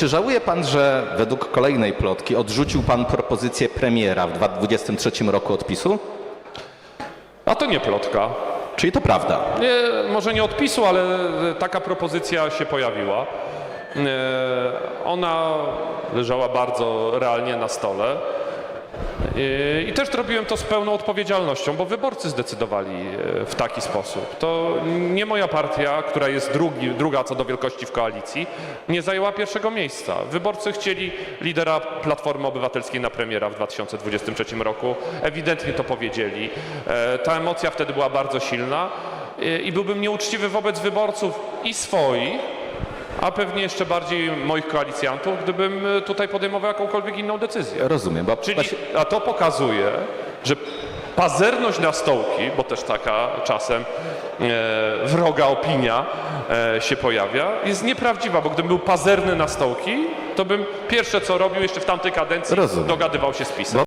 Czy żałuje pan, że według kolejnej plotki odrzucił pan propozycję premiera w 2023 roku odpisu? A to nie plotka. Czyli to prawda. Nie, może nie odpisu, ale taka propozycja się pojawiła. E, Ona leżała bardzo realnie na stole. E, I też robiłem to z pełną odpowiedzialnością, bo wyborcy zdecydowali e, w taki sposób. To nie moja partia, która jest drugi, druga co do wielkości w koalicji, nie zajęła pierwszego miejsca. Wyborcy chcieli lidera Platformy Obywatelskiej na premiera w 2023 roku. Ewidentnie to powiedzieli. E, Ta emocja wtedy była bardzo silna i byłbym nieuczciwy wobec wyborców i swoich, a pewnie jeszcze bardziej moich koalicjantów, gdybym e, tutaj podejmował jakąkolwiek inną decyzję. Rozumiem, bo Czyli, a to pokazuje, że pazerność na stołki, bo też taka czasem e, wroga opinia e, się pojawia, jest nieprawdziwa, bo gdybym był pazerny na stołki, to bym pierwsze co robił jeszcze w tamtej kadencji Rozumiem. dogadywał się z PiSem.